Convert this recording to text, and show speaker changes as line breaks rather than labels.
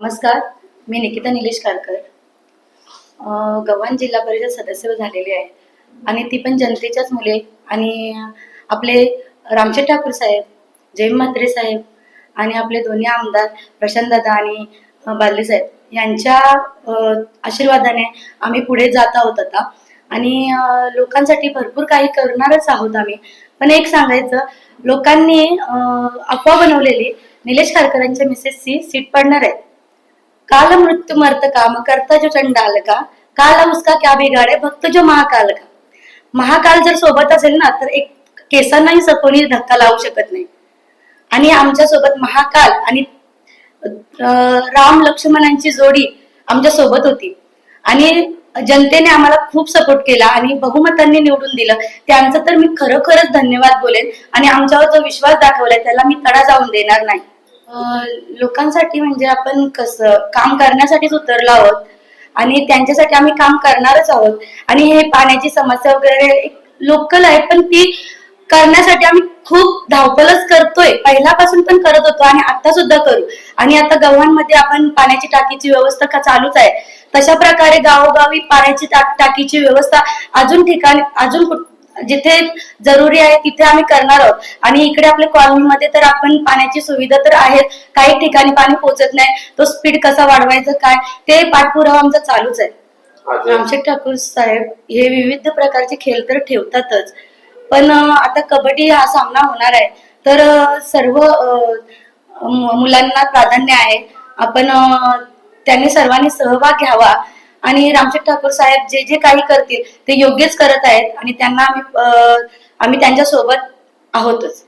नमस्कार मी निकिता निलेश कारकर. गवान गव्हाण जिल्हा परिषद सदस्य झालेली आहे. आणि ती पण जनतेच्याच मुले. आणि आपले रामचे ठाकूर साहेब जय म्हात्रे साहेब आणि आपले दोन्ही आमदार प्रशांत दादा आणि अं, साहेब यांच्या आशीर्वादाने आम्ही पुढे जात आहोत आता. आणि लोकांसाठी भरपूर काही करणारच आहोत आम्ही. पण एक सांगायचं लोकांनी अफवा बनवलेली निलेश कारकरांच्या मिसेसची सीट पडणार आहे. काल मृत्यु मर्त काम करता जो चंडाल का काल उसका क्या बिगाडे भक्त जो महाकाल का महाकाल जर सोबत असेल ना तर एक केसांनाही स- धक्का लावू शकत नाही. आणि आमच्यासोबत महाकाल आणि राम लक्ष्मणांची जोडी आमच्यासोबत होती. आणि जनतेने आम्हाला खूप सपोर्ट केला आणि बहुमतांनी निवडून दिलं. त्यांचं तर मी खरोखरच धन्यवाद बोलेन आणि आमच्यावर जो विश्वास दाखवलाय त्याला मी तडा जाऊन देणार नाही. लोकांसाठी म्हणजे आपण कसं काम करण्यासाठीच उतरलो आहोत आणि त्यांच्यासाठी आम्ही काम करणारच आहोत. आणि हे पाण्याची समस्या वगैरे लोकल आहे पण ती करण्यासाठी आम्ही खूप धावपलच करतोय. पहिल्यापासून पण करत होतो आणि आता सुद्धा करू. आणि आता गव्हांमध्ये आपण पाण्याची टाकीची व्यवस्था का चालूच आहे. तशा प्रकारे गावोगावी पाण्याची टाकीची व्यवस्था अजून ठिकाणी अजून कुठ- जिथे जरुरी आहे तिथे आम्ही करणार आहोत. आणि इकडे आपल्या कॉलनीमध्ये तर आपण पाण्याची सुविधा तर आहे काही ठिकाणी पाणी पोहोचत नाही. तो स्पीड कसा वाढवायचा काय? ते पाठपुरावा आमचा चालूच आहे. रामशेठ ठाकूर साहेब हे विविध प्रकारचे खेळ तर ठेवतातच. पण आता कबड्डी हा सामना होणार आहे. तर सर्व मुलांना प्राधान्य आहे. आपण त्यांनी सर्वांनी सहभाग घ्यावा. आणि रामशेठ ठाकूर साहेब जे जे काही करतील ते योग्यच करत आहेत आणि त्यांना आम्ही आम्ही त्यांच्यासोबत आहोतच.